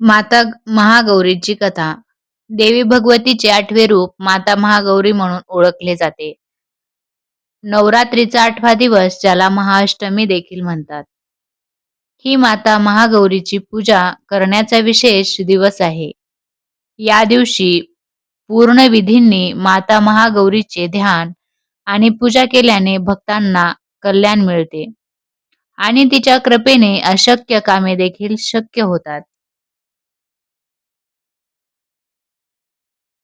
माता महागौरीची कथा. देवी भगवतीचे आठवे रूप माता महागौरी म्हणून ओळखले जाते. नवरात्रीचा आठवा दिवस ज्याला महाअष्टमी देखील म्हणतात. ही माता महागौरीची पूजा करण्याचा विशेष दिवस आहे. या दिवशी पूर्ण विधींनी माता महागौरीचे ध्यान आणि पूजा केल्याने भक्तांना कल्याण मिळते. आणि तिच्या कृपेने अशक्य कामे देखील शक्य होतात.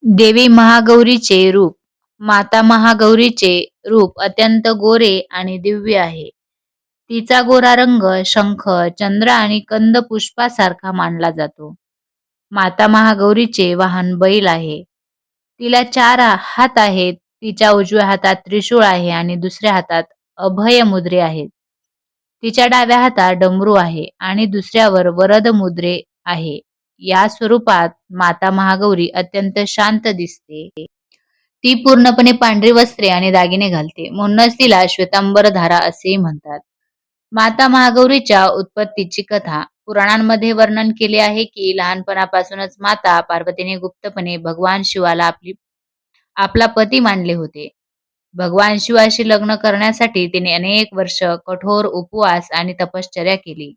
देवी महागौरीचे रूप माता महागौरीचे रूप अत्यंत गोरे आणि दिव्य आहे. तिचा गोरा रंग शंख चंद्र आणि कंद पुष्पासारखा मानला जातो. माता महागौरीचे वाहन बैल आहे. तिला चार हात आहेत तिच्या उजव्या हातात त्रिशूळ आहे आणि दुसऱ्या हातात अभय मुद्रे आहेत. तिच्या डाव्या हातात डमरू आहे आणि दुसऱ्यावर वरद मुद्रे आहे. या स्वरूपात माता महागौरी अत्यंत शांत दिसते. ती पूर्णपणे पांढरी वस्त्रे आणि दागिने घालते. म्हणूनच तिला श्वेतांबर धारा असेही म्हणतात. माता महागौरीच्या उत्पत्तीची कथा पुराणांमध्ये वर्णन केले आहे की लहानपणापासूनच माता पार्वतीने गुप्तपणे भगवान शिवाला आपली आपला पती मानले होते. भगवान शिवाशी लग्न करण्यासाठी तिने अनेक वर्ष कठोर उपवास आणि तपश्चर्या केली.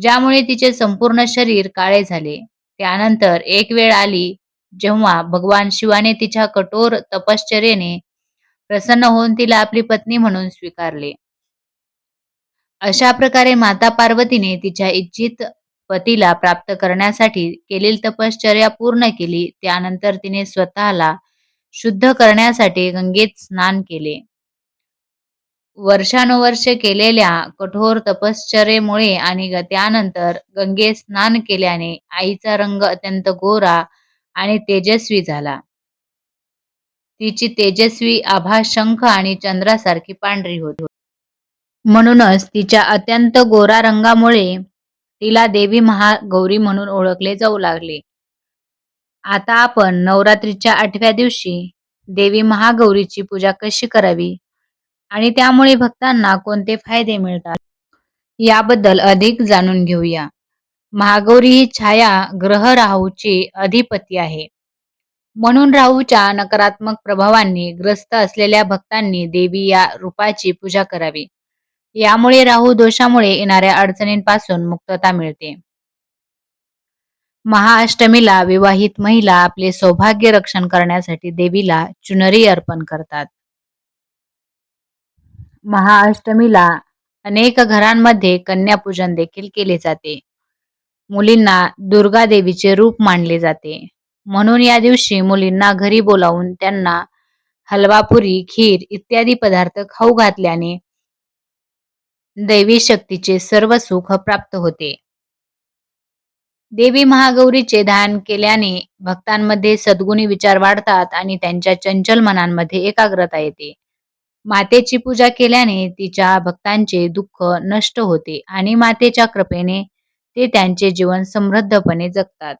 ज्यामुळे तिचे संपूर्ण शरीर काळे झाले. त्यानंतर एक वेळ आली जेव्हा भगवान शिवाने तिच्या कठोर तपश्चर्येने प्रसन्न होऊन तिला आपली पत्नी म्हणून स्वीकारले. अशा प्रकारे माता पार्वतीने तिच्या इच्छित पतीला प्राप्त करण्यासाठी केलेली तपश्चर्या पूर्ण केली. त्यानंतर तिने स्वतःला शुद्ध करण्यासाठी गंगेत स्नान केले. वर्षानुवर्षे केलेल्या कठोर तपश्चर्येमुळे आणि त्यानंतर गंगे स्नान केल्याने आईचा रंग अत्यंत गोरा आणि तेजस्वी झाला. तिची तेजस्वी आभा शंख आणि चंद्रासारखी पांढरी होती. म्हणूनच तिच्या अत्यंत गोरा रंगामुळे तिला देवी महागौरी म्हणून ओळखले जाऊ लागले. आता आपण नवरात्रीच्या आठव्या दिवशी देवी महागौरीची पूजा कशी करावी? आणि त्यामुळे भक्तांना कोणते फायदे मिळतात? याबद्दल अधिक जाणून घेऊया. महागौरी ही छाया ग्रह राहूची अधिपती आहे. म्हणून राहूच्या नकारात्मक प्रभावांनी ग्रस्त असलेल्या भक्तांनी देवी या रूपाची पूजा करावी. यामुळे राहू दोषामुळे येणाऱ्या अडचणींपासून मुक्तता मिळते. महाअष्टमीला विवाहित महिला आपले सौभाग्य रक्षण करण्यासाठी देवीला चुनरी अर्पण करतात. महाअष्टमीला अनेक घरांमध्ये कन्यापूजन देखील केले जाते. मुलींना दुर्गा देवीचे रूप मानले जाते. म्हणून या दिवशी मुलींना घरी बोलावून त्यांना हलवापुरी खीर इत्यादी पदार्थ खाऊ घातल्याने दैवी शक्तीचे सर्व सुख प्राप्त होते. देवी महागौरीचे ध्यान केल्याने भक्तांमध्ये सद्गुणी विचार वाढतात आणि त्यांच्या चंचल मनांमध्ये एकाग्रता येते. मातेची पूजा केल्याने तिच्या भक्तांचे दुःख नष्ट होते आणि मातेच्या कृपेने ते त्यांचे जीवन समृद्धपणे जगतात.